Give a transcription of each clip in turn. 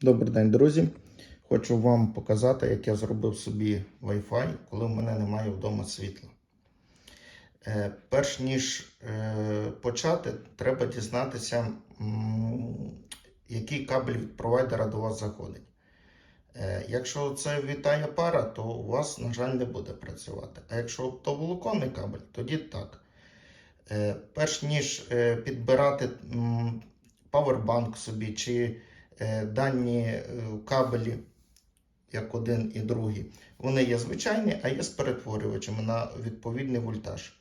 Добрий день, друзі. Хочу вам показати, як я зробив собі Wi-Fi, коли в мене немає вдома світла. Е, перш ніж е, почати, треба дізнатися, м, який кабель від провайдера до вас заходить. Е, якщо це вітає пара, то у вас, на жаль, не буде працювати. А якщо оптоволоконний кабель, тоді так. Е, перш ніж е, підбирати м, павербанк собі чи дані е, кабелі, як один і другий, вони є звичайні, а є з перетворювачами на відповідний вольтаж.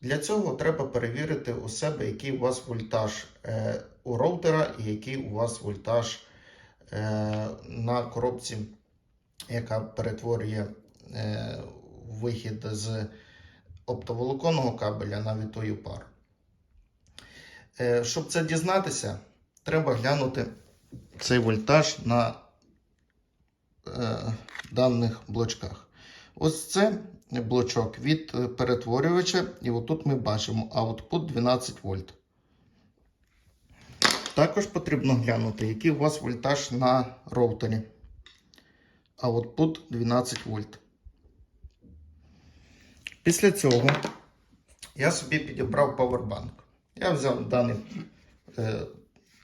Для цього треба перевірити у себе, який у вас вольтаж е, у роутера і який у вас вольтаж е, на коробці, яка перетворює е, вихід з оптоволоконного кабеля на вітою пару. Е, щоб це дізнатися, треба глянути цей вольтаж на е, даних блочках. Ось це блочок від е, перетворювача, і отут ми бачимо output 12 вольт. Також потрібно глянути, який у вас вольтаж на роутері. Output 12 вольт. Після цього я собі підібрав павербанк. Я взяв даний е,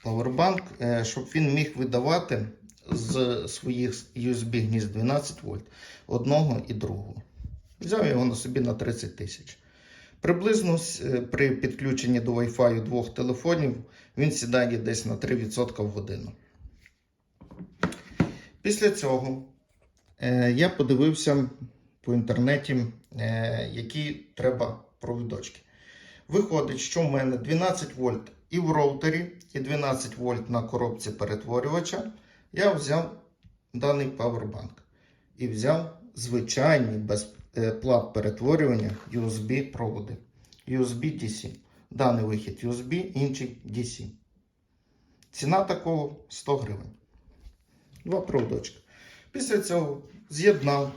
павербанк, щоб він міг видавати з своїх USB гнізд 12 вольт одного і другого. Взяв його на собі на 30 тисяч. Приблизно е, при підключенні до Wi-Fi двох телефонів він сідає десь на 3% в годину. Після цього е, я подивився по інтернеті, е, які треба провідочки. Виходить, що в мене 12 вольт і в роутері, і 12 вольт на коробці перетворювача. Я взяв даний павербанк і взяв звичайні без е, плат перетворювання USB проводи. USB DC. Даний вихід USB, інший DC. Ціна такого 100 гривень. Два проводочки. Після цього з'єднав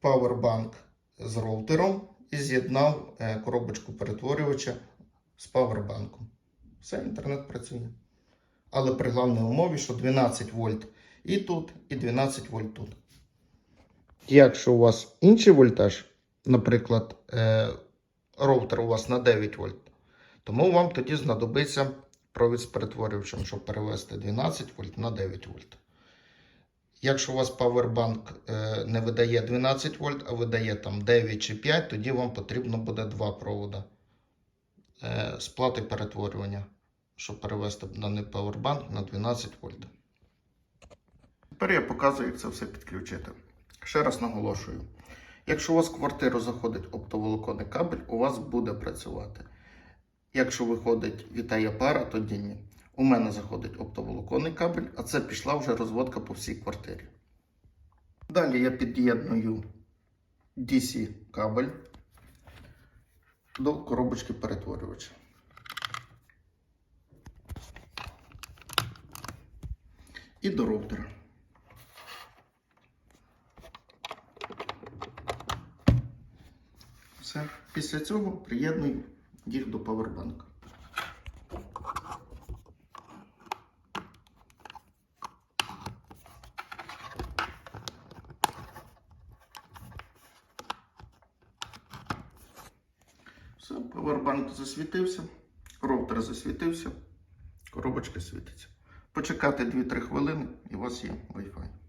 павербанк з роутером і з'єднав е, коробочку перетворювача з павербанком. Все, інтернет працює. Але при головній умові, що 12 вольт і тут, і 12 вольт тут. Якщо у вас інший вольтаж, наприклад, е, роутер у вас на 9 вольт, тому вам тоді знадобиться провід з перетворювачем, щоб перевести 12 вольт на 9 вольт. Якщо у вас павербанк е, не видає 12 вольт, а видає там 9 чи 5, тоді вам потрібно буде два провода е, з плати перетворювання, щоб перевести даний павербанк на 12 вольт. Тепер я показую, як це все підключити. Ще раз наголошую: якщо у вас в квартиру заходить оптоволоконний кабель, у вас буде працювати. Якщо виходить вітає пара, тоді ні. У мене заходить оптоволоконний кабель, а це пішла вже розводка по всій квартирі. Далі я під'єдную DC кабель до коробочки перетворювача. І до роутера. Все. Після цього приєдную їх до павербанка. Все, павербанк засвітився, роутер засвітився, коробочка світиться. Почекати 2-3 хвилини і у вас є Wi-Fi.